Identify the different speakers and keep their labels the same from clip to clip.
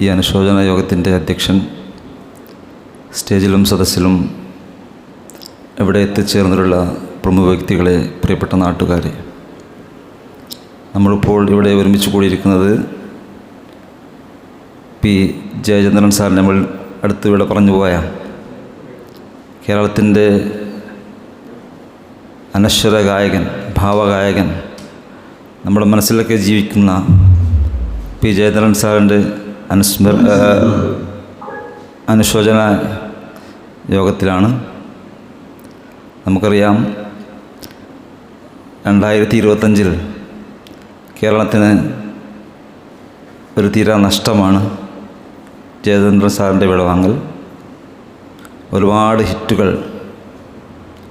Speaker 1: ഈ അനുശോചന യോഗത്തിന്റെ അധ്യക്ഷൻ സ്റ്റേജിലും സദസ്സിലും ഇവിടെ എത്തിച്ചേർന്നിട്ടുള്ള പ്രമുഖ വ്യക്തികളെ പ്രിയപ്പെട്ട നാട്ടുകാരെ നമ്മളിപ്പോൾ ഇവിടെ ഒരുമിച്ച് കൂടിയിരിക്കുന്നത് പി ജയചന്ദ്രൻ സാർ നമ്മൾ അടുത്ത് ഇവിടെ പറഞ്ഞു പോയ. കേരളത്തിന്റെ അനശ്വര ഗായകൻ ഭാവഗായകൻ നമ്മുടെ മനസ്സിലൊക്കെ ജീവിക്കുന്ന പി ജയധരൻ സാറിന്റെ അനുസ്മര അനുശോചന യോഗത്തിലാണ്. നമുക്കറിയാം രണ്ടായിരത്തി ഇരുപത്തഞ്ചിൽ കേരളത്തിന് ഒരു തീരാ നഷ്ടമാണ് ജയചന്ദ്രൻ സാറിന്റെ വിടവാങ്ങൽ ഒരുപാട് ഹിറ്റുകൾ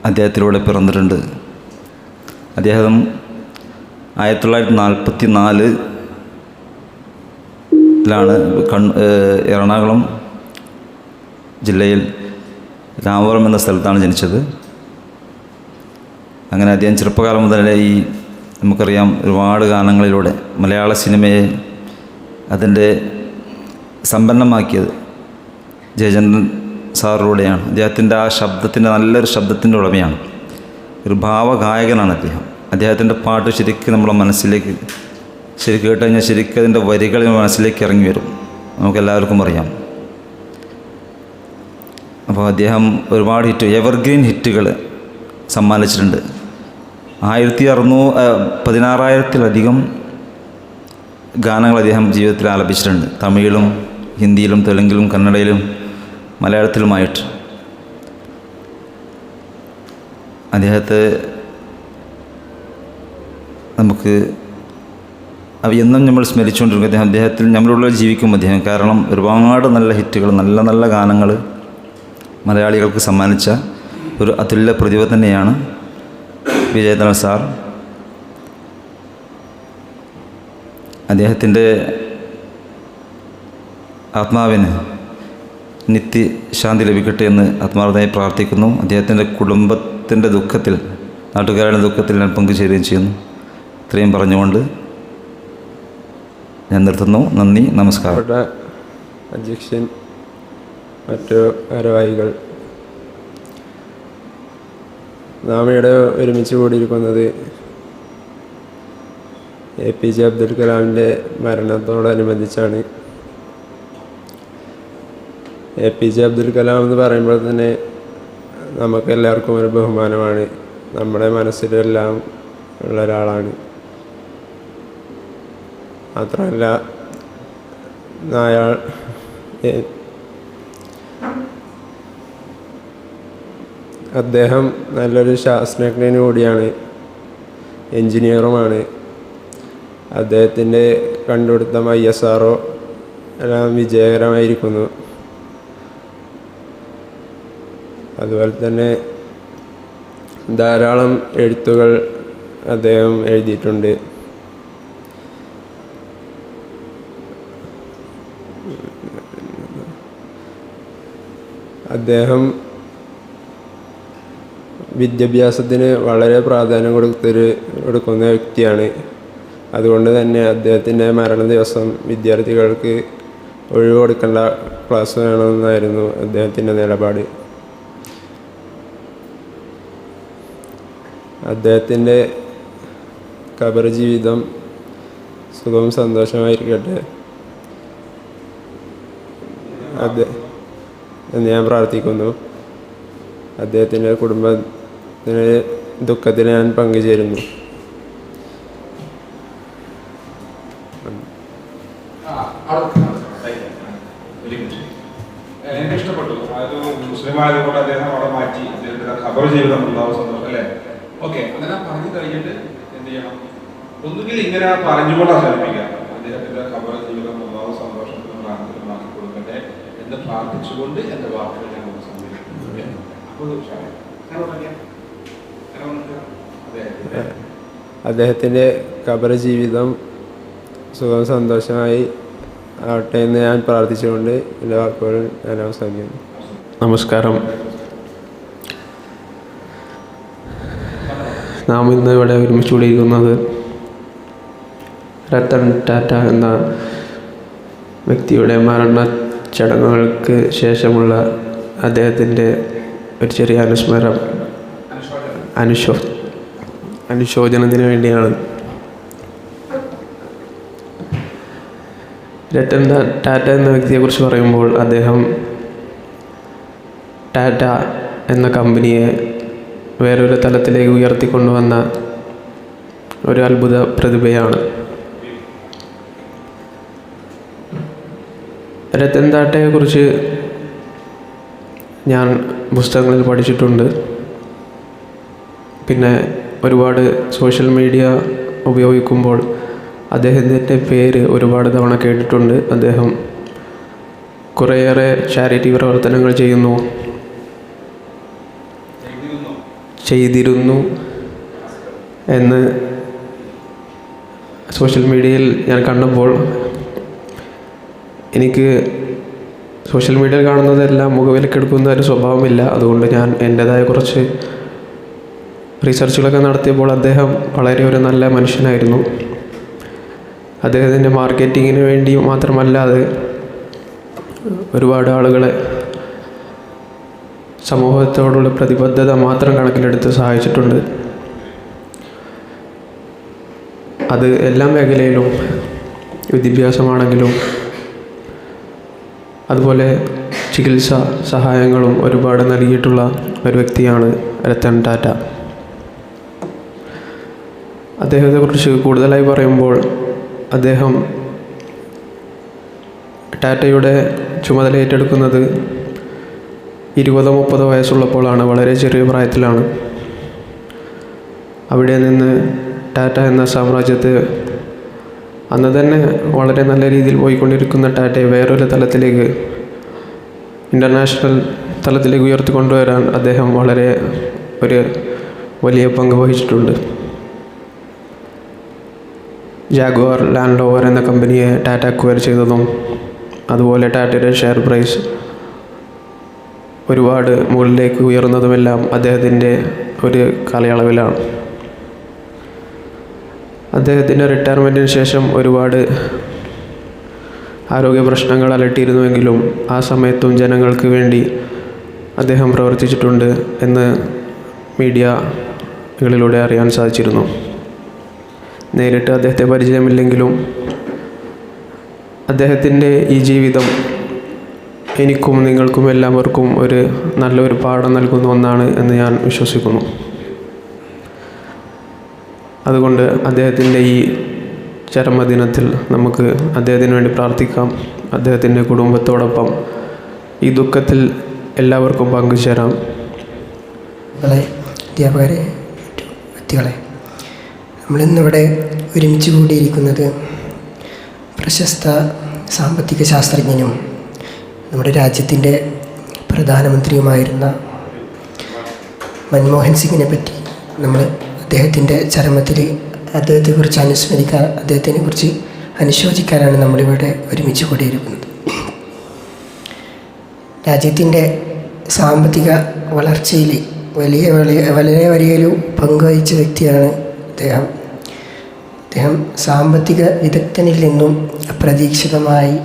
Speaker 1: അദ്ദേഹത്തിലൂടെ പിറന്നിട്ടുണ്ട്. അദ്ദേഹം ആയിരത്തി തൊള്ളായിരത്തി നാൽപ്പത്തി നാല് ലാണ് കൺ എറണാകുളം ജില്ലയിൽ രാമപുരം എന്ന സ്ഥലത്താണ് ജനിച്ചത്. അങ്ങനെ അദ്ദേഹം ചെറുപ്പകാലം മുതലേ ഈ നമുക്കറിയാം ഒരുപാട് ഗാനങ്ങളിലൂടെ മലയാള സിനിമയെ അതിന്റെ സമ്പന്നമാക്കിയത് ജയചന്ദ്രൻ സാറിലൂടെയാണ്. അദ്ദേഹത്തിന്റെ ആ ശബ്ദത്തിന്റെ നല്ലൊരു ശബ്ദത്തിന്റെ ഉടമയാണ്. ഒരു ഭാവഗായകനാണ് അദ്ദേഹം. അദ്ദേഹത്തിന്റെ പാട്ട് ശരിക്കും നമ്മുടെ മനസ്സിലേക്ക് ശരിക്കും കേട്ട് കഴിഞ്ഞാൽ ശരിക്കും അതിന്റെ വരികൾ മനസ്സിലേക്ക് ഇറങ്ങി വരും. നമുക്കെല്ലാവർക്കും അറിയാം. അപ്പോൾ അദ്ദേഹം ഒരുപാട് ഹിറ്റ് എവർഗ്രീൻ ഹിറ്റുകൾ സമ്മാനിച്ചിട്ടുണ്ട്. ആയിരത്തി അറുന്നൂ പതിനാറായിരത്തിലധികം ഗാനങ്ങൾ അദ്ദേഹം ജീവിതത്തിൽ ആലപിച്ചിട്ടുണ്ട്. തമിഴിലും ഹിന്ദിയിലും തെലുങ്കിലും കന്നഡയിലും മലയാളത്തിലുമായിട്ട്. അദ്ദേഹത്തെ നമുക്ക് എന്നും നമ്മൾ സ്മരിച്ചുകൊണ്ടിരിക്കും. അദ്ദേഹം അദ്ദേഹത്തിൽ നമ്മളുള്ള ജീവിക്കും അദ്ദേഹം കാരണം ഒരുപാട് നല്ല ഹിറ്റുകൾ നല്ല നല്ല ഗാനങ്ങൾ മലയാളികൾക്ക് സമ്മാനിച്ച ഒരു അതുല്യ പ്രതിഭ തന്നെയാണ് വിജയധരൻ സാർ. അദ്ദേഹത്തിന്റെ ആത്മാവിന് നിത്യശാന്തി ലഭിക്കട്ടെ എന്ന് ആത്മാർത്ഥമായി പ്രാർത്ഥിക്കുന്നു. അദ്ദേഹത്തിന്റെ കുടുംബത്തിന്റെ ദുഃഖത്തിൽ നാട്ടുകാരുടെ ദുഃഖത്തിൽ ഞാൻ പങ്കുചേരുകയും ചെയ്യുന്നു. ഇത്രയും പറഞ്ഞുകൊണ്ട് ഞാൻ നിർത്തുന്നു. നന്ദി നമസ്കാരം.
Speaker 2: അധ്യക്ഷൻ മറ്റു ഭാരവാഹികൾ. നാം ഇവിടെ ഒരുമിച്ച് കൂടിയിരിക്കുന്നത് എ പി ജെ അബ്ദുൽ കലാമിന്റെ മരണത്തോടനുബന്ധിച്ചാണ്. A P J Abdul Kalam എന്ന് പറയുമ്പോൾ തന്നെ നമുക്ക് എല്ലാവർക്കും ഒരു ബഹുമാനമാണ്. നമ്മുടെ മനസ്സിലെല്ലാം ഉള്ള ഒരാളാണ്. മാത്രമല്ല അയാൾ അദ്ദേഹം നല്ലൊരു ശാസ്ത്രജ്ഞനും കൂടിയാണ് എൻജിനീയറുമാണ് അദ്ദേഹത്തിന്റെ കണ്ടുപിടുത്തം ഐ എസ് ആർ ഒ എല്ലാം വിജയകരമായിരിക്കുന്നു. അതുപോലെ തന്നെ ധാരാളം എഴുത്തുകൾ അദ്ദേഹം എഴുതിയിട്ടുണ്ട്. അദ്ദേഹം വിദ്യാഭ്യാസത്തിന് വളരെ പ്രാധാന്യം കൊടുത്തൊരു കൊടുക്കുന്ന വ്യക്തിയാണ്. അതുകൊണ്ട് തന്നെ അദ്ദേഹത്തിന്റെ മരണ ദിവസം വിദ്യാർത്ഥികൾക്ക് ഒഴിവ് കൊടുക്കേണ്ട ക്ലാസ് വേണമെന്നായിരുന്നു അദ്ദേഹത്തിന്റെ നിലപാട്. അദ്ദേഹത്തിന്റെ കബർ ജീവിതം സുഖവും സന്തോഷമായിരിക്കട്ടെ. അദ്ദേ എന്ന് ഞാൻ പ്രാർത്ഥിക്കുന്നു. അദ്ദേഹത്തിന്റെ കുടുംബത്തിന് ദുഃഖത്തിൽ ഞാൻ പങ്കുചേരുന്നു.
Speaker 3: എനിക്ക് ഇഷ്ടപ്പെട്ടു അദ്ദേഹം അവിടെ ജീവിതം അല്ലേ അങ്ങനെ പറഞ്ഞു കഴിഞ്ഞിട്ട് ഒന്നുകിൽ ഇങ്ങനെ പറഞ്ഞുകൊണ്ട് അവസാനിപ്പിക്കാം അദ്ദേഹത്തിന്റെ ഖബർ ജീവിതം ഉണ്ടാവും സന്തോഷത്തിലും പ്രാർത്ഥനയിലും ആക്കി കൊടുക്കട്ടെ എന്ന് പ്രാർത്ഥിച്ചുകൊണ്ട് എന്റെ വാക്കുകൾ ഞാൻ സംഭവിക്കുന്നു ഓക്കേ? അപ്പോൾ ഇത് ഉഷാറായി. അങ്ങനെ എന്റെ വാക്കുകൾ ഞങ്ങൾ അതെ.
Speaker 2: അദ്ദേഹത്തിന്റെ കബറ ജീവിതം സുഖം സന്തോഷമായി ആവട്ടെ എന്ന് ഞാൻ പ്രാർത്ഥിച്ചുകൊണ്ട് എന്റെ വാക്കുകൾ ഞാൻ അവസാനിക്കുന്നു.
Speaker 4: നമസ്കാരം. നാം ഇന്ന് ഇവിടെ ഒരുമിച്ച് കൂടിയിരിക്കുന്നത് രത്തൻ ടാറ്റ എന്ന വ്യക്തിയുടെ മരണ ചടങ്ങുകൾക്ക് ശേഷമുള്ള അദ്ദേഹത്തിന്റെ ഒരു ചെറിയ അനുസ്മരം അനുശോ അനുശോചനത്തിന് വേണ്ടിയാണ്. രത്തൻ ടാറ്റ എന്ന വ്യക്തിയെക്കുറിച്ച് പറയുമ്പോൾ അദ്ദേഹം ടാറ്റ എന്ന കമ്പനിയെ വേറൊരു തലത്തിലേക്ക് ഉയർത്തിക്കൊണ്ടുവന്ന ഒരു അത്ഭുത പ്രതിഭയാണ്. രത്തൻ ടാറ്റയെക്കുറിച്ച് ഞാൻ പുസ്തകങ്ങളിൽ പഠിച്ചിട്ടുണ്ട്. പിന്നെ ഒരുപാട് സോഷ്യൽ മീഡിയ ഉപയോഗിക്കുമ്പോൾ അദ്ദേഹത്തിന്റെ പേര് ഒരുപാട് തവണ കേട്ടിട്ടുണ്ട്. അദ്ദേഹം കുറേയേറെ ചാരിറ്റി പ്രവർത്തനങ്ങൾ ചെയ്യുന്നു. ചെയ്തിരുന്നു എന്ന് സോഷ്യൽ മീഡിയയിൽ ഞാൻ കണ്ടപ്പോൾ എനിക്ക് സോഷ്യൽ മീഡിയയിൽ കാണുന്നതെല്ലാം മുഖവിലക്കെടുക്കുന്ന ഒരു സ്വഭാവമില്ല. അതുകൊണ്ട് ഞാൻ എന്റേതായ കുറച്ച് റീസർച്ചുകളൊക്കെ നടത്തിയപ്പോൾ അദ്ദേഹം വളരെ ഒരു നല്ല മനുഷ്യനായിരുന്നു. അദ്ദേഹത്തിന്റെ മാർക്കറ്റിങ്ങിന് വേണ്ടി മാത്രമല്ലാതെ ഒരുപാട് ആളുകളെ സമൂഹത്തോടുള്ള പ്രതിബദ്ധത മാത്രം കണക്കിലെടുത്ത് സഹായിച്ചിട്ടുണ്ട്. അത് എല്ലാ മേഖലയിലും വിദ്യാഭ്യാസമാണെങ്കിലും അതുപോലെ ചികിത്സ സഹായങ്ങളും ഒരുപാട് നൽകിയിട്ടുള്ള ഒരു വ്യക്തിയാണ് രത്തൻ ടാറ്റ. അദ്ദേഹത്തെക്കുറിച്ച് കൂടുതലായി പറയുമ്പോൾ അദ്ദേഹം ടാറ്റയുടെ ചുമതല ഏറ്റെടുക്കുന്നത് ഇരുപതോ മുപ്പതോ വയസ്സുള്ളപ്പോഴാണ് വളരെ ചെറിയ പ്രായത്തിലാണ്. അവിടെ നിന്ന് ടാറ്റ എന്ന സാമ്രാജ്യത്തെ അന്ന് തന്നെ വളരെ നല്ല രീതിയിൽ പോയിക്കൊണ്ടിരിക്കുന്ന ടാറ്റയെ വേറൊരു തലത്തിലേക്ക് ഇന്റർനാഷണൽ തലത്തിലേക്ക് ഉയർത്തിക്കൊണ്ടുവരാൻ അദ്ദേഹം വളരെ ഒരു വലിയ പങ്ക് വഹിച്ചിട്ടുണ്ട്. ജാഗ്വാർ ലാൻഡ് ഓവർ എന്ന കമ്പനിയെ ടാറ്റ അക്വയർ ചെയ്തതും അതുപോലെ ടാറ്റയുടെ ഷെയർ പ്രൈസ് ഒരുപാട് മുകളിലേക്ക് ഉയർന്നതുമെല്ലാം അദ്ദേഹത്തിന്റെ ഒരു കാലയളവിലാണ്. അദ്ദേഹത്തിന്റെ റിട്ടയർമെന്റിന് ശേഷം ഒരുപാട് ആരോഗ്യ പ്രശ്നങ്ങൾ അലട്ടിയിരുന്നുവെങ്കിലും ആ സമയത്തും ജനങ്ങൾക്ക് വേണ്ടി അദ്ദേഹം പ്രവർത്തിച്ചിട്ടുണ്ട് എന്ന് മീഡിയകളിലൂടെ അറിയാൻ സാധിച്ചിരുന്നു. നേരിട്ട് അദ്ദേഹത്തെ പരിചയമില്ലെങ്കിലും അദ്ദേഹത്തിന്റെ ഈ ജീവിതം എനിക്കും നിങ്ങൾക്കും എല്ലാവർക്കും ഒരു നല്ലൊരു പാഠം നൽകുന്ന ഒന്നാണ് എന്ന് ഞാൻ വിശ്വസിക്കുന്നു. അതുകൊണ്ട് അദ്ദേഹത്തിന്റെ ഈ ചരമദിനത്തിൽ നമുക്ക് അദ്ദേഹത്തിന് വേണ്ടി പ്രാർത്ഥിക്കാം. അദ്ദേഹത്തിന്റെ കുടുംബത്തോടൊപ്പം ഈ ദുഃഖത്തിൽ എല്ലാവർക്കും പങ്കുചേരാം.
Speaker 5: അധ്യാപകരെ വ്യക്തികളെ നമ്മളിന്നിവിടെ ഒരുമിച്ച് കൂടിയിരിക്കുന്നത് പ്രശസ്ത സാമ്പത്തിക ശാസ്ത്രജ്ഞനും നമ്മുടെ രാജ്യത്തിന്റെ പ്രധാനമന്ത്രിയുമായിരുന്ന മൻമോഹൻ സിംഗിനെ പറ്റി നമ്മൾ അദ്ദേഹത്തിന്റെ ചരമത്തിൽ അദ്ദേഹത്തെക്കുറിച്ച് അനുസ്മരിക്കാൻ അദ്ദേഹത്തിനെ കുറിച്ച് അനുശോചിക്കാനാണ് നമ്മളിവിടെ ഒരുമിച്ച് കൂടിയിരിക്കുന്നത്. രാജ്യത്തിന്റെ സാമ്പത്തിക വളർച്ചയിൽ വലിയ വലിയ വളരെ വലിയൊരു പങ്ക് വഹിച്ച വ്യക്തിയാണ് അദ്ദേഹം. അദ്ദേഹം സാമ്പത്തിക വിദഗ്ധനിൽ നിന്നും അപ്രതീക്ഷിതമായി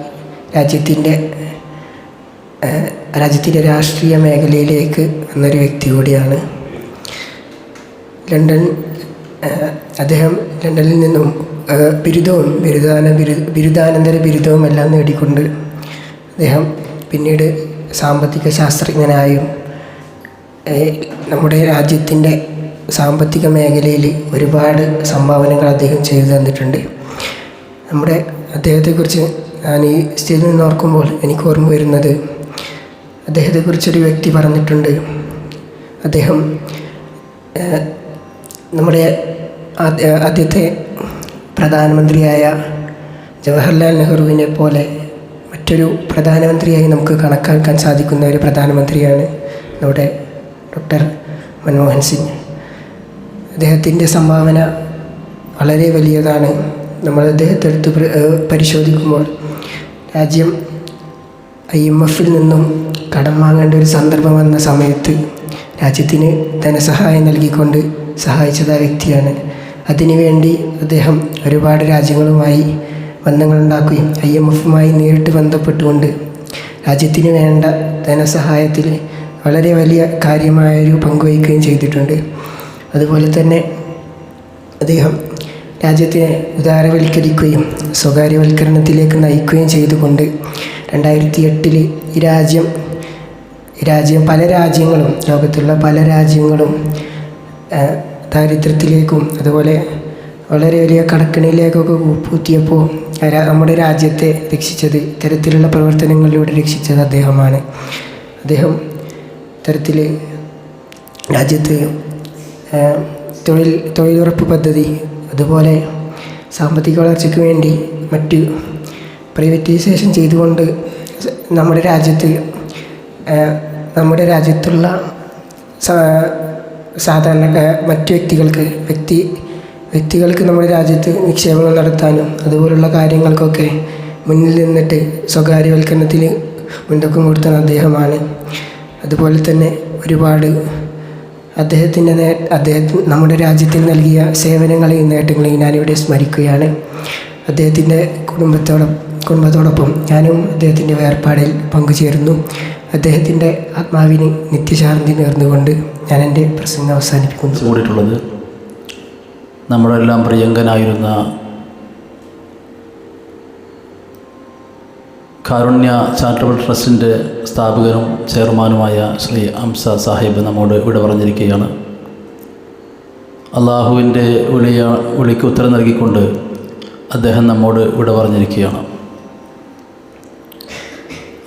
Speaker 5: രാജ്യത്തിന്റെ രാജ്യത്തിന്റെ രാഷ്ട്രീയ മേഖലയിലേക്ക് വന്നൊരു വ്യക്തി കൂടിയാണ് ലണ്ടൻ അദ്ദേഹം ലണ്ടനിൽ നിന്നും ബിരുദവും ബിരുദാന ബിരു ബിരുദാനന്തര ബിരുദവും എല്ലാം നേടിക്കൊണ്ട് അദ്ദേഹം പിന്നീട് സാമ്പത്തിക ശാസ്ത്രജ്ഞനായും നമ്മുടെ രാജ്യത്തിന്റെ സാമ്പത്തിക മേഖലയിൽ ഒരുപാട് സംഭാവനകൾ അദ്ദേഹം ചെയ്തു തന്നിട്ടുണ്ട്. നമ്മുടെ അദ്ദേഹത്തെക്കുറിച്ച് ഞാൻ ഈ സ്റ്റേജിൽ നിന്ന് ഓർക്കുമ്പോൾ എനിക്ക് ഓർമ്മ വരുന്നത് അദ്ദേഹത്തെക്കുറിച്ചൊരു വ്യക്തി പറഞ്ഞിട്ടുണ്ട്. അദ്ദേഹം നമ്മുടെ ആദ്യ ആദ്യത്തെ പ്രധാനമന്ത്രിയായ ജവഹർലാൽ നെഹ്റുവിനെ പോലെ മറ്റൊരു പ്രധാനമന്ത്രിയായി നമുക്ക് കണക്കാക്കാൻ സാധിക്കുന്ന ഒരു പ്രധാനമന്ത്രിയാണ് നമ്മുടെ ഡോക്ടർ മൻമോഹൻ സിംഗ്. അദ്ദേഹത്തിന്റെ സംഭാവന വളരെ വലിയതാണ്. നമ്മൾ അദ്ദേഹത്തെ എടുത്ത് പരിശോധിക്കുമ്പോൾ രാജ്യം ഐ എം എഫിൽ നിന്നും കടം വാങ്ങേണ്ട ഒരു സന്ദർഭം വന്ന സമയത്ത് രാജ്യത്തിന് ധനസഹായം നൽകിക്കൊണ്ട് സഹായിച്ചത് ആ വ്യക്തിയാണ്. അതിനുവേണ്ടി അദ്ദേഹം ഒരുപാട് രാജ്യങ്ങളുമായി ബന്ധങ്ങളുണ്ടാക്കുകയും ഐ എം എഫുമായി നേരിട്ട് ബന്ധപ്പെട്ടുകൊണ്ട് രാജ്യത്തിന് വേണ്ട ധനസഹായത്തിൽ വളരെ വലിയ കാര്യമായൊരു പങ്കുവഹിക്കുകയും ചെയ്തിട്ടുണ്ട്. അതുപോലെ തന്നെ അദ്ദേഹം രാജ്യത്തെ ഉദാരവൽക്കരിക്കുകയും സ്വകാര്യവൽക്കരണത്തിലേക്ക് നയിക്കുകയും ചെയ്തുകൊണ്ട് രണ്ടായിരത്തി എട്ടിൽ ഈ രാജ്യം രാജ്യം പല രാജ്യങ്ങളും ലോകത്തുള്ള പല രാജ്യങ്ങളും ദാരിദ്ര്യത്തിലേക്കും അതുപോലെ വളരെ വലിയ കടക്കണിയിലേക്കൊക്കെ പൂത്തിയപ്പോൾ നമ്മുടെ രാജ്യത്തെ രക്ഷിച്ചത് ഇത്തരത്തിലുള്ള പ്രവർത്തനങ്ങളിലൂടെ രക്ഷിച്ചത് അദ്ദേഹമാണ്. അദ്ദേഹം ഇത്തരത്തിൽ രാജ്യത്ത് തൊഴിൽ തൊഴിലുറപ്പ് പദ്ധതി അതുപോലെ സാമ്പത്തിക വളർച്ചയ്ക്ക് വേണ്ടി മറ്റ് പ്രൈവറ്റൈസേഷൻ ചെയ്തുകൊണ്ട് നമ്മുടെ രാജ്യത്ത് നമ്മുടെ രാജ്യത്തുള്ള സാധാരണ മറ്റ് വ്യക്തികൾക്ക് വ്യക്തി വ്യക്തികൾക്ക് നമ്മുടെ രാജ്യത്ത് നിക്ഷേപങ്ങൾ നടത്താനും അതുപോലുള്ള കാര്യങ്ങൾക്കൊക്കെ മുന്നിൽ നിന്നിട്ട് സ്വകാര്യവൽക്കരണത്തിന് മുൻതൂക്കം കൊടുത്ത അദ്ദേഹമാണ്. അതുപോലെ തന്നെ ഒരുപാട് അദ്ദേഹത്തിന്റെ നേ അദ്ദേഹത്തിന് നമ്മുടെ രാജ്യത്തിന് നൽകിയ സേവനങ്ങളെയും നേട്ടങ്ങളെയും ഞാനിവിടെ സ്മരിക്കുകയാണ്. അദ്ദേഹത്തിന്റെ കുടുംബത്തോടൊപ്പം കുടുംബത്തോടൊപ്പം ഞാനും അദ്ദേഹത്തിന്റെ വേർപാടിൽ പങ്കുചേരുന്നു. അദ്ദേഹത്തിന്റെ ആത്മാവിന് നിത്യശാന്തി നേർന്നുകൊണ്ട് ഞാൻ എന്റെ പ്രസംഗം അവസാനിപ്പിക്കുന്നു.
Speaker 6: കൂടിയിട്ടുള്ളത് നമ്മളെല്ലാം പ്രിയങ്കനായിരുന്ന കാരുണ്യ ചാരിറ്റബിൾ ട്രസ്റ്റിന്റെ സ്ഥാപകനും ചെയർമാനുമായ ശ്രീ അംസ സാഹിബ് നമ്മോട് ഇവിടെ പറഞ്ഞിരിക്കുകയാണ്. അള്ളാഹുവിന്റെ വിളിയ വിളിക്ക് ഉത്തരം നൽകിക്കൊണ്ട് അദ്ദേഹം നമ്മോട് ഇവിടെ പറഞ്ഞിരിക്കുകയാണ്.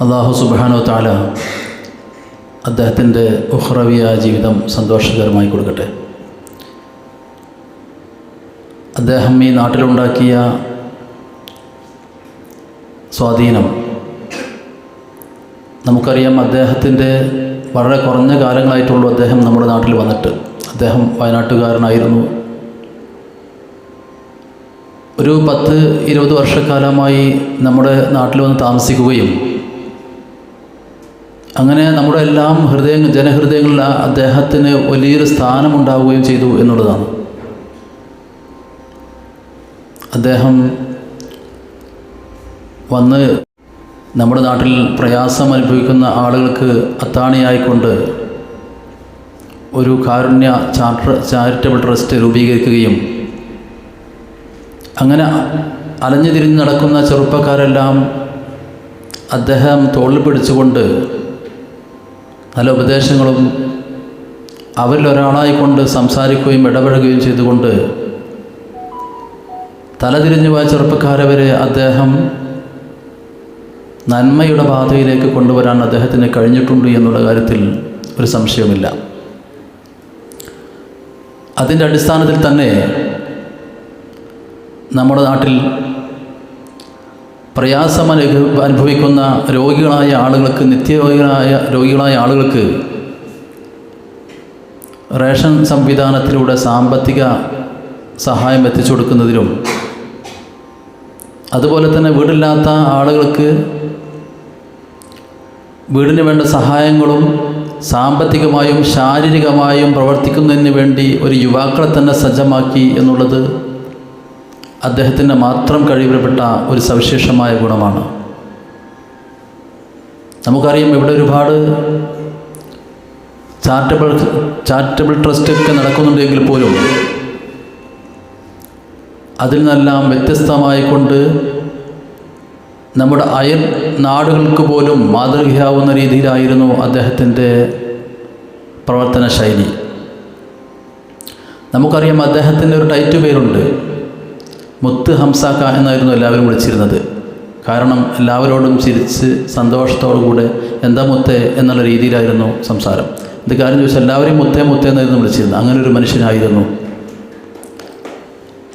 Speaker 6: അള്ളാഹു സുബാനോ താല അദ്ദേഹത്തിന്റെ ഉഹ്റവിയ ജീവിതം സന്തോഷകരമായി കൊടുക്കട്ടെ. അദ്ദേഹം ഈ നാട്ടിലുണ്ടാക്കിയ സ്വാധീനം നമുക്കറിയാം അദ്ദേഹത്തിന്റെ വളരെ കുറഞ്ഞ കാലങ്ങളായിട്ടുള്ളൂ അദ്ദേഹം നമ്മുടെ നാട്ടിൽ വന്നിട്ട്. അദ്ദേഹം വയനാട്ടുകാരനായിരുന്നു. ഒരു പത്ത് ഇരുപത് വർഷക്കാലമായി നമ്മുടെ നാട്ടിൽ വന്ന് താമസിക്കുകയും അങ്ങനെ നമ്മുടെ എല്ലാം ഹൃദയ ജനഹൃദയങ്ങളിൽ അദ്ദേഹത്തിന് വലിയൊരു സ്ഥാനമുണ്ടാവുകയും ചെയ്തു എന്നുള്ളതാണ്. അദ്ദേഹം വന്ന് നമ്മുടെ നാട്ടിൽ പ്രയാസം അനുഭവിക്കുന്ന ആളുകൾക്ക് അത്താണിയായിക്കൊണ്ട് ഒരു കാരുണ്യ ചാർട്ടർ ചാരിറ്റബിൾ ട്രസ്റ്റ് രൂപീകരിക്കുകയും അങ്ങനെ അലഞ്ഞു തിരിഞ്ഞ് നടക്കുന്ന ചെറുപ്പക്കാരെല്ലാം അദ്ദേഹം തോളിൽ പിടിച്ചുകൊണ്ട് നല്ല ഉപദേശങ്ങളും അവരിൽ ഒരാളായിക്കൊണ്ട് സംസാരിക്കുകയും ഇടപഴകുകയും ചെയ്തുകൊണ്ട് തലതിരിഞ്ഞു പോയ ചെറുപ്പക്കാരെ വരെ അദ്ദേഹം നന്മയുടെ പാതയിലേക്ക് കൊണ്ടുവരാൻ അദ്ദേഹത്തിന് കഴിഞ്ഞിട്ടുണ്ട് എന്നുള്ള കാര്യത്തിൽ ഒരു സംശയവുമില്ല. അതിന്റെ അടിസ്ഥാനത്തിൽ തന്നെ നമ്മുടെ നാട്ടിൽ പ്രയാസം അനുഭ- അനുഭവിക്കുന്ന രോഗികളായ ആളുകൾക്ക് നിത്യരോഗികളായ രോഗികളായ ആളുകൾക്ക് റേഷൻ സംവിധാനത്തിലൂടെ സാമ്പത്തിക സഹായം എത്തിച്ചു കൊടുക്കുന്നതിലും അതുപോലെ തന്നെ വീടില്ലാത്ത ആളുകൾക്ക് വീടിന് വേണ്ട സഹായങ്ങളും സാമ്പത്തികമായും ശാരീരികമായും പ്രവർത്തിക്കുന്നതിന് വേണ്ടി ഒരു യുവാക്കളെ തന്നെ സജ്ജമാക്കി എന്നുള്ളത് അദ്ദേഹത്തിന്റെ മാത്രം കഴിവിൽപ്പെട്ട ഒരു സവിശേഷമായ ഗുണമാണ്. നമുക്കറിയാം ഇവിടെ ഒരുപാട് ചാരിറ്റബിൾ ചാരിറ്റബിൾ ട്രസ്റ്റൊക്കെ നടക്കുന്നുണ്ടെങ്കിൽ പോലും അതിൽ നിന്നെല്ലാം വ്യത്യസ്തമായിക്കൊണ്ട് നമ്മുടെ അയൽ നാടുകൾക്ക് പോലും മാതൃകയാവുന്ന രീതിയിലായിരുന്നു അദ്ദേഹത്തിന്റെ പ്രവർത്തന ശൈലി നമുക്കറിയാം അദ്ദേഹത്തിന്റെ ഒരു ടൈറ്റ് പേരുണ്ട്. മുത്ത് ഹംസാക്ക എന്നായിരുന്നു എല്ലാവരും വിളിച്ചിരുന്നത്. കാരണം എല്ലാവരോടും ചിരിച്ച് സന്തോഷത്തോടു കൂടെ എന്താ മുത്തേ എന്നുള്ള രീതിയിലായിരുന്നു സംസാരം. ഇത് കാര്യം ചോദിച്ചാൽ എല്ലാവരെയും മുത്തേ മുത്തേ എന്നായിരുന്നു വിളിച്ചിരുന്നത്. അങ്ങനെ ഒരു മനുഷ്യനായിരുന്നു.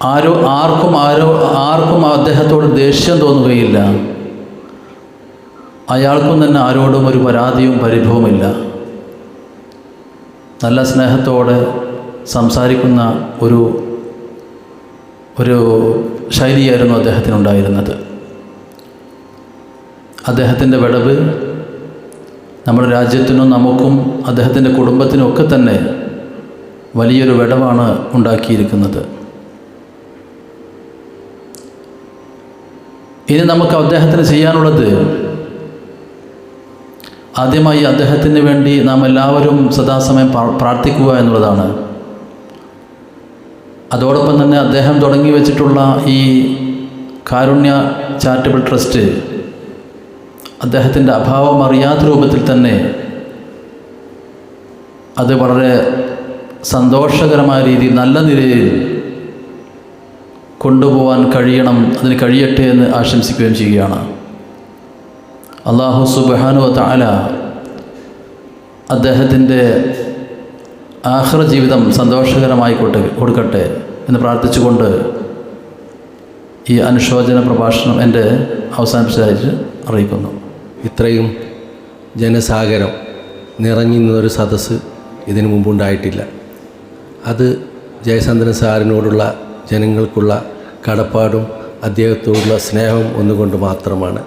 Speaker 6: ആരോ ആർക്കും ആരോ ആർക്കും അദ്ദേഹത്തോട് ദേഷ്യം തോന്നുകയില്ല. അയാൾക്കും തന്നെ ആരോടും ഒരു പരാതിയും പരിഭവമില്ല നല്ല സ്നേഹത്തോടെ സംസാരിക്കുന്ന ഒരു ഒരു ശൈലിയായിരുന്നു അദ്ദേഹത്തിനുണ്ടായിരുന്നത്. അദ്ദേഹത്തിന്റെ വിടവ് നമ്മുടെ രാജ്യത്തിനും നമുക്കും അദ്ദേഹത്തിന്റെ കുടുംബത്തിനും ഒക്കെ തന്നെ വലിയൊരു വിടവാണ് ഉണ്ടാക്കിയിരിക്കുന്നത്. ഇനി നമുക്ക് അദ്ദേഹത്തിന് ചെയ്യാനുള്ളത് ആദ്യമായി അദ്ദേഹത്തിന് വേണ്ടി നാം എല്ലാവരും സദാസമയം പ്രാർത്ഥിക്കുക എന്നുള്ളതാണ്. അതോടൊപ്പം തന്നെ അദ്ദേഹം തുടങ്ങി വെച്ചിട്ടുള്ള ഈ കാരുണ്യ ചാരിറ്റബിൾ ട്രസ്റ്റ് അദ്ദേഹത്തിന്റെ അഭാവം അറിയാത്ത രൂപത്തിൽ തന്നെ അത് വളരെ സന്തോഷകരമായ രീതിയിൽ നല്ല നിലയിൽ കൊണ്ടുപോകാൻ കഴിയണം അതിന് കഴിയട്ടെ എന്ന് ആശംസിക്കുകയും ചെയ്യുകയാണ്. അള്ളാഹു സുബാനു താല അദ്ദേഹത്തിന്റെ ആഹ്ര ജീവിതം സന്തോഷകരമായി കൊട്ട് കൊടുക്കട്ടെ. എന്ന് പ്രാർത്ഥിച്ചുകൊണ്ട് ഈ അനുശോചന പ്രഭാഷണം എന്റെ അവസാനിപ്പിച്ചതായിട്ട് അറിയിക്കുന്നു.
Speaker 7: ഇത്രയും ജനസാഗരം നിറഞ്ഞിരുന്നൊരു സദസ്സ് ഇതിനു മുമ്പുണ്ടായിട്ടില്ല. അത് ജയചന്ദ്രൻ സാറിനോടുള്ള ജനങ്ങൾക്കുള്ള കടപ്പാടും അദ്ദേഹത്തോടുള്ള സ്നേഹവും ഒന്നുകൊണ്ട് മാത്രമാണ്.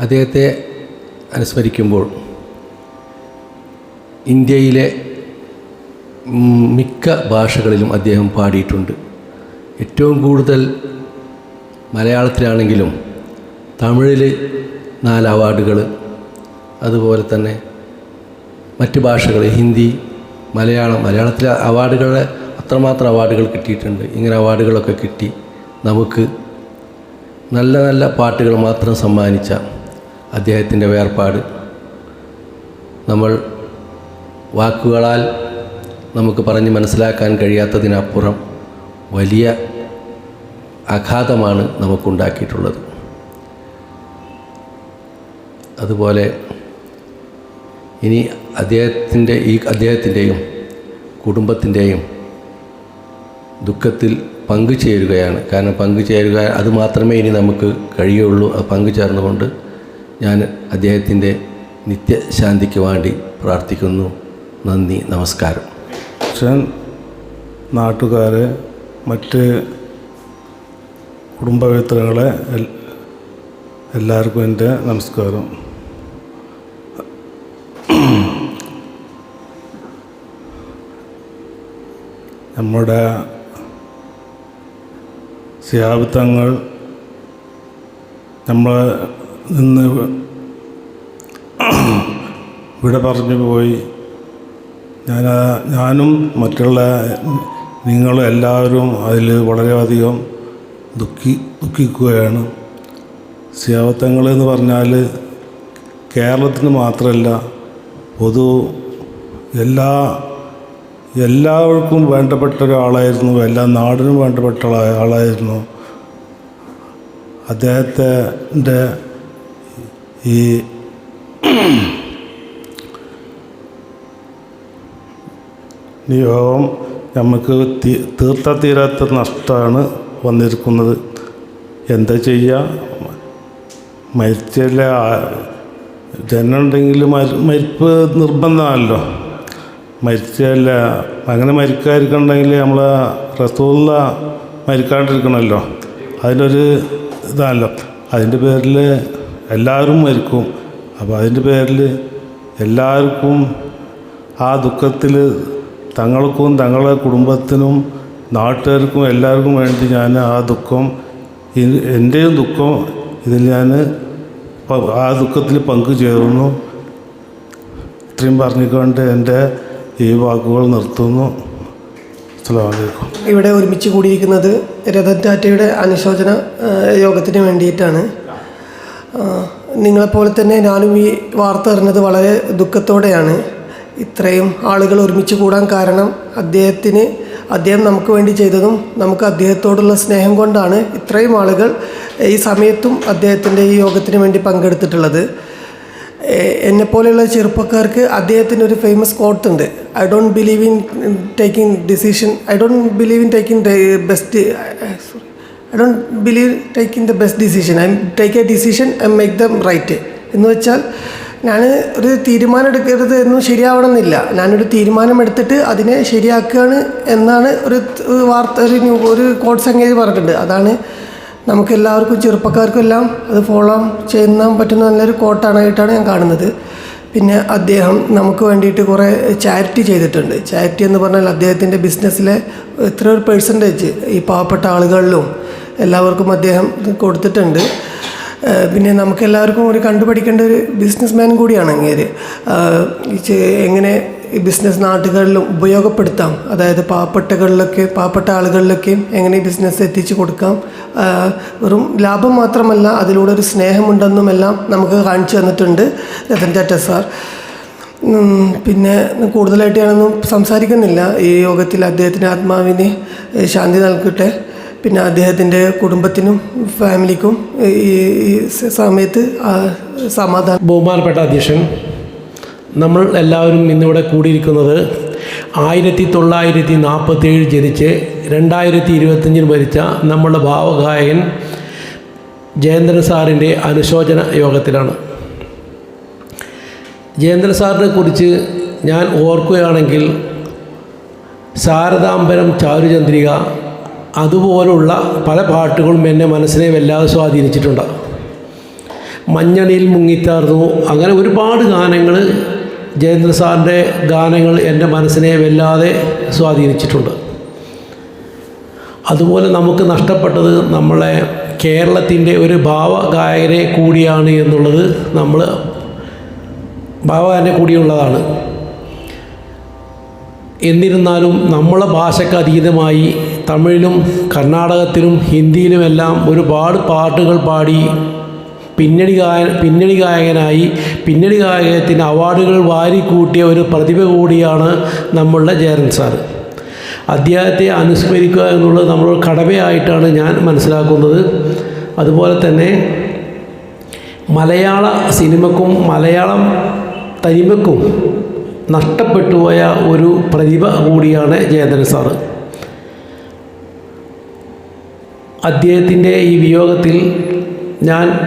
Speaker 7: അദ്ദേഹത്തെ അനുസ്മരിക്കുമ്പോൾ ഇന്ത്യയിലെ മിക്ക ഭാഷകളിലും അദ്ദേഹം പാടിയിട്ടുണ്ട്. ഏറ്റവും കൂടുതൽ മലയാളത്തിലാണെങ്കിലും തമിഴിൽ നാല് അവാർഡുകൾ അതുപോലെ തന്നെ മറ്റ് ഭാഷകൾ ഹിന്ദി മലയാളം മലയാളത്തിലെ അവാർഡുകളെ അത്രമാത്രം അവാർഡുകൾ കിട്ടിയിട്ടുണ്ട്. ഇങ്ങനെ അവാർഡുകളൊക്കെ കിട്ടി നമുക്ക് നല്ല നല്ല പാട്ടുകൾ മാത്രം സമ്മാനിച്ച അദ്ദേഹത്തിന്റെ വേർപാട്. നമ്മൾ വാക്കുകളാൽ നമുക്ക് പറഞ്ഞ് മനസ്സിലാക്കാൻ കഴിയാത്തതിനപ്പുറം വലിയ ആഘാതമാണ് നമുക്കുണ്ടാക്കിയിട്ടുള്ളത്. അതുപോലെ ഇനി അദ്ദേഹത്തിന്റെ ഈ അദ്ദേഹത്തിന്റെയും കുടുംബത്തിന്റെയും ദുഃഖത്തിൽ പങ്കുചേരുകയാണ് കാരണം പങ്കുചേരുക അത് മാത്രമേ ഇനി നമുക്ക് കഴിയുള്ളൂ. അത് പങ്കുചേർന്നുകൊണ്ട് ഞാൻ അദ്ദേഹത്തിന്റെ നിത്യശാന്തിക്ക് വേണ്ടി പ്രാർത്ഥിക്കുന്നു. നന്ദി. നമസ്കാരം.
Speaker 8: അച്ഛൻ നാട്ടുകാരെ മറ്റ് കുടുംബമിത്രങ്ങളെ എല്ലാവർക്കും എന്റെ നമസ്കാരം. നമ്മുടെ സിയാബിത്തങ്ങൾ നമ്മൾ നിന്ന് ഇവിടെ പറഞ്ഞു പോയി. ഞാൻ ഞാനും മറ്റുള്ള നിങ്ങളും എല്ലാവരും അതിൽ വളരെയധികം ദുഃഖി ദുഃഖിക്കുകയാണ്. സേവത്തങ്ങൾ എന്ന് പറഞ്ഞാൽ കേരളത്തിന് മാത്രമല്ല പൊതു എല്ലാ എല്ലാവർക്കും വേണ്ടപ്പെട്ട ഒരാളായിരുന്നു എല്ലാ നാടിനും വേണ്ടപ്പെട്ട ആളായിരുന്നു. അദ്ദേഹത്തിന്റെ ഈ നിയോഗം നമുക്ക് തീർത്ത തീരാത്ത നഷ്ടമാണ് വന്നിരിക്കുന്നത്. എന്താ ചെയ്യുക മരിച്ചല്ല ജനമുണ്ടെങ്കിൽ മരി മരിപ്പ് നിർബന്ധമാണല്ലോ. മരിച്ചല്ല അങ്ങനെ മരിക്കാതിരിക്കണമെങ്കിൽ നമ്മൾ റസൂള്ള മരിക്കാണ്ടിരിക്കണമല്ലോ. അതിനൊരു ഇതാണല്ലോ. അതിന്റെ പേരിൽ എല്ലാവരും മരിക്കും. അപ്പോൾ അതിന്റെ പേരിൽ എല്ലാവർക്കും ആ ദുഃഖത്തിൽ തങ്ങൾക്കും തങ്ങളുടെ കുടുംബത്തിനും നാട്ടുകാർക്കും എല്ലാവർക്കും വേണ്ടി ഞാൻ ആ ദുഃഖം എന്റെയും ദുഃഖം ഇതിൽ ഞാൻ ആ ദുഃഖത്തിൽ പങ്കു ചേർന്നു. ഇത്രയും പറഞ്ഞുകൊണ്ട് എന്റെ ഈ വാക്കുകൾ നിർത്തുന്നു.
Speaker 9: ഇവിടെ ഒരുമിച്ച് കൂടിയിരിക്കുന്നത് രതൻ ടാറ്റയുടെ അനുശോചന യോഗത്തിന് വേണ്ടിയിട്ടാണ്. നിങ്ങളെപ്പോലെ തന്നെ ഞാനും ഈ വാർത്ത അറിഞ്ഞത് വളരെ ദുഃഖത്തോടെയാണ്. ഇത്രയും ആളുകൾ ഒരുമിച്ച് കൂടാൻ കാരണം അദ്ദേഹത്തിന് അദ്ദേഹം നമുക്ക് വേണ്ടി ചെയ്തതും നമുക്ക് അദ്ദേഹത്തോടുള്ള സ്നേഹം കൊണ്ടാണ് ഇത്രയും ആളുകൾ ഈ സമയത്തും അദ്ദേഹത്തിന്റെ ഈ യോഗത്തിന് വേണ്ടി പങ്കെടുത്തിട്ടുള്ളത്. എന്നെപ്പോലെയുള്ള ചെറുപ്പക്കാർക്ക് അദ്ദേഹത്തിന്റെ ഒരു ഫേമസ് കോട്ട് ഉണ്ട്. I don't believe in taking decision I don't believe in taking best sorry I don't believe taking the best decision I take a decision I make them right എന്ന് വെച്ചാൽ ഞാൻ ഒരു തീരുമാനം എടുക്കരുത് എന്നും ശരിയാവണമെന്നില്ല. ഞാനൊരു തീരുമാനം എടുത്തിട്ട് അതിനെ ശരിയാക്കുകയാണ് എന്നാണ് ഒരു വാർത്ത ഒരു ഒരു കോഡ് സംഗതി പറഞ്ഞിട്ടുണ്ട്. അതാണ് നമുക്ക് എല്ലാവർക്കും ചെറുപ്പക്കാർക്കും എല്ലാം അത് ഫോളോ ചെയ്യുന്ന പറ്റുന്ന നല്ലൊരു കോട്ടാണായിട്ടാണ് ഞാൻ കാണുന്നത്. പിന്നെ അദ്ദേഹം നമുക്ക് വേണ്ടിയിട്ട് കുറേ ചാരിറ്റി ചെയ്തിട്ടുണ്ട്. ചാരിറ്റി എന്ന് പറഞ്ഞാൽ അദ്ദേഹത്തിന്റെ ബിസിനസ്സിലെ എത്ര ഒരു പെർസെന്റേജ് ഈ പാവപ്പെട്ട ആളുകളിലും എല്ലാവർക്കും അദ്ദേഹം കൊടുത്തിട്ടുണ്ട്. പിന്നെ നമുക്ക് എല്ലാവർക്കും ഒരു കണ്ടുപഠിക്കേണ്ട ഒരു ബിസിനസ് മാൻ കൂടിയാണ് അങ്ങേര്. എങ്ങനെ ഈ ബിസിനസ് നാട്ടുകളിലും ഉപയോഗപ്പെടുത്താം. അതായത് പാവപ്പെട്ടകളിലൊക്കെ പാവപ്പെട്ട ആളുകളിലൊക്കെ എങ്ങനെ ബിസിനസ് എത്തിച്ചു കൊടുക്കാം. വെറും ലാഭം മാത്രമല്ല അതിലൂടെ ഒരു സ്നേഹമുണ്ടെന്നും എല്ലാം നമുക്ക് കാണിച്ചു തന്നിട്ടുണ്ട് രതൻ ടാറ്റ സാർ. പിന്നെ കൂടുതലായിട്ട് ഞാനൊന്നും സംസാരിക്കുന്നില്ല. ഈ യോഗത്തിൽ അദ്ദേഹത്തിന്റെ ആത്മാവിന് ശാന്തി നൽകട്ടെ. പിന്നെ അദ്ദേഹത്തിന്റെ കുടുംബത്തിനും ഫാമിലിക്കും ഈ സമയത്ത് സമാധാനം.
Speaker 10: ബഹുമാനപ്പെട്ട അധ്യക്ഷൻ നമ്മൾ എല്ലാവരും ഇന്നിവിടെ കൂടിയിരിക്കുന്നത് ആയിരത്തി തൊള്ളായിരത്തി നാൽപ്പത്തേഴ് ജനിച്ച് രണ്ടായിരത്തി ഇരുപത്തഞ്ചിൽ മരിച്ച നമ്മളുടെ ഭാവഗായകൻ ജയേന്ദ്രൻ സാറിന്റെ അനുശോചന യോഗത്തിലാണ്. ജയേന്ദ്രൻ സാറിനെ കുറിച്ച് ഞാൻ ഓർക്കുകയാണെങ്കിൽ ശാരദാംബരം ചാരുചന്ദ്രിക അതുപോലുള്ള പല പാട്ടുകളും എന്റെ മനസ്സിനെ വല്ലാതെ സ്വാധീനിച്ചിട്ടുണ്ട്. മഞ്ഞണിയിൽ മുങ്ങിത്താർന്നു. അങ്ങനെ ഒരുപാട് ഗാനങ്ങൾ ജയേന്ദ്ര സാറിന്റെ ഗാനങ്ങൾ എന്റെ മനസ്സിനെ വല്ലാതെ സ്വാധീനിച്ചിട്ടുണ്ട്. അതുപോലെ നമുക്ക് നഷ്ടപ്പെട്ടത് നമ്മളെ കേരളത്തിന്റെ ഒരു ഭാവഗായകനെ കൂടിയാണ് എന്നുള്ളത് നമ്മൾ ഭാവഗായനെ കൂടിയുള്ളതാണ്. എന്നിരുന്നാലും നമ്മളെ ഭാഷയ്ക്ക് അതീതമായി തമിഴിലും കർണാടകത്തിലും ഹിന്ദിയിലുമെല്ലാം ഒരുപാട് പാട്ടുകൾ പാടി പിന്നണി ഗായ പിന്നണി ഗായകനായി പിന്നണി ഗായകത്തിന് അവാർഡുകൾ വാരിക്കൂട്ടിയ ഒരു പ്രതിഭ കൂടിയാണ് നമ്മളുടെ ജയരൻ സാർ. അദ്ദേഹത്തെ അനുസ്മരിക്കുക എന്നുള്ളത് നമ്മൾ കടമയായിട്ടാണ് ഞാൻ മനസ്സിലാക്കുന്നത്. അതുപോലെ തന്നെ മലയാള സിനിമക്കും മലയാളം തനിമക്കും നഷ്ടപ്പെട്ടുപോയ ഒരു പ്രതിഭ കൂടിയാണ് ജയന്ദ്രൻ സാറ്. അദ്ദേഹത്തിന്റെ ഈ വിയോഗത്തിൽ ഞാൻ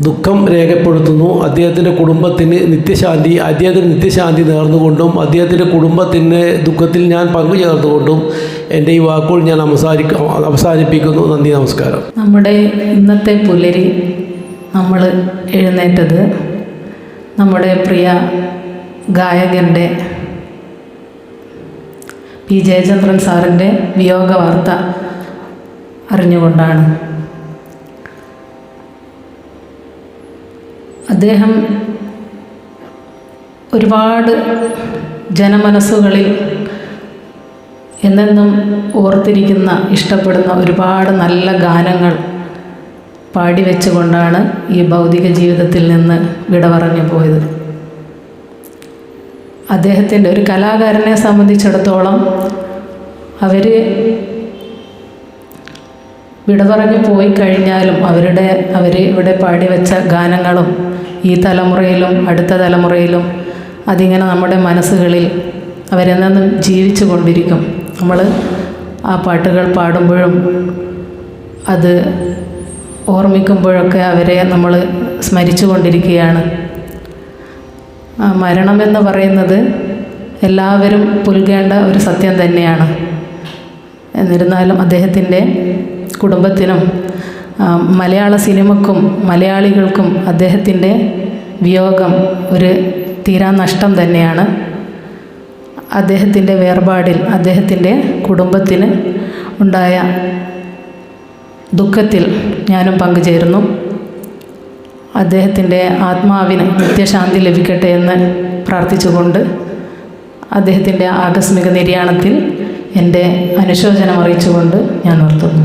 Speaker 10: ദുഃഖം രേഖപ്പെടുത്തുന്നു. അദ്ദേഹത്തിന്റെ കുടുംബത്തിന് നിത്യശാന്തി അദ്ദേഹത്തിന് നിത്യശാന്തി നേർന്നുകൊണ്ടും അദ്ദേഹത്തിന്റെ കുടുംബത്തിന്റെ ദുഃഖത്തിൽ ഞാൻ പങ്കുചേർന്നുകൊണ്ടും എന്റെ ഈ വാക്കുകൾ ഞാൻ അവസാനിക്ക അവസാനിപ്പിക്കുന്നു. നന്ദി നമസ്കാരം.
Speaker 11: നമ്മുടെ ഇന്നത്തെ പുലരി നമ്മൾ എഴുന്നേറ്റത് നമ്മുടെ പ്രിയ ഗായകന്റെ പി ജയചന്ദ്രൻ സാറിന്റെ വിയോഗ വാർത്ത അറിഞ്ഞുകൊണ്ടാണ്. അദ്ദേഹം ഒരുപാട് ജനമനസ്സുകളിൽ എന്നെന്നും ഓർത്തിരിക്കുന്ന ഇഷ്ടപ്പെടുന്ന ഒരുപാട് നല്ല ഗാനങ്ങൾ പാടി വെച്ചുകൊണ്ടാണ് ഈ ഭൗതിക ജീവിതത്തിൽ നിന്ന് വിട പറഞ്ഞു പോയത്. അദ്ദേഹത്തിന്റെ ഒരു കലാകാരനെ സംബന്ധിച്ചിടത്തോളം അവർ വിട പറഞ്ഞു പോയി കഴിഞ്ഞാലും അവരുടെ അവർ ഇവിടെ പാടി വെച്ച ഗാനങ്ങളും ഈ തലമുറയിലും അടുത്ത തലമുറയിലും അതിങ്ങനെ നമ്മുടെ മനസ്സുകളിൽ അവരെന്നും ജീവിച്ചു കൊണ്ടിരിക്കും. നമ്മൾ ആ പാട്ടുകൾ പാടുമ്പോഴും അത് ഓർമ്മിക്കുമ്പോഴൊക്കെ അവരെ നമ്മൾ സ്മരിച്ചു കൊണ്ടിരിക്കുകയാണ്. മരണമെന്ന് പറയുന്നത് എല്ലാവരും പുൽകേണ്ട ഒരു സത്യം തന്നെയാണ്. എന്നിരുന്നാലും അദ്ദേഹത്തിന്റെ കുടുംബത്തിനും മലയാള സിനിമക്കും മലയാളികൾക്കും അദ്ദേഹത്തിന്റെ വിയോഗം ഒരു തീരാ നഷ്ടം തന്നെയാണ്. അദ്ദേഹത്തിന്റെ വേർപാടിൽ അദ്ദേഹത്തിന്റെ കുടുംബത്തിന് ഉണ്ടായ ദുഃഖത്തിൽ ഞാനും പങ്കുചേരുന്നു. അദ്ദേഹത്തിന്റെ ആത്മാവിന് നിത്യശാന്തി ലഭിക്കട്ടെ എന്ന് പ്രാർത്ഥിച്ചുകൊണ്ട് അദ്ദേഹത്തിന്റെ ആകസ്മിക നിര്യാണത്തിൽ എന്റെ അനുശോചനം അറിയിച്ചുകൊണ്ട് ഞാൻ നിർത്തുന്നു.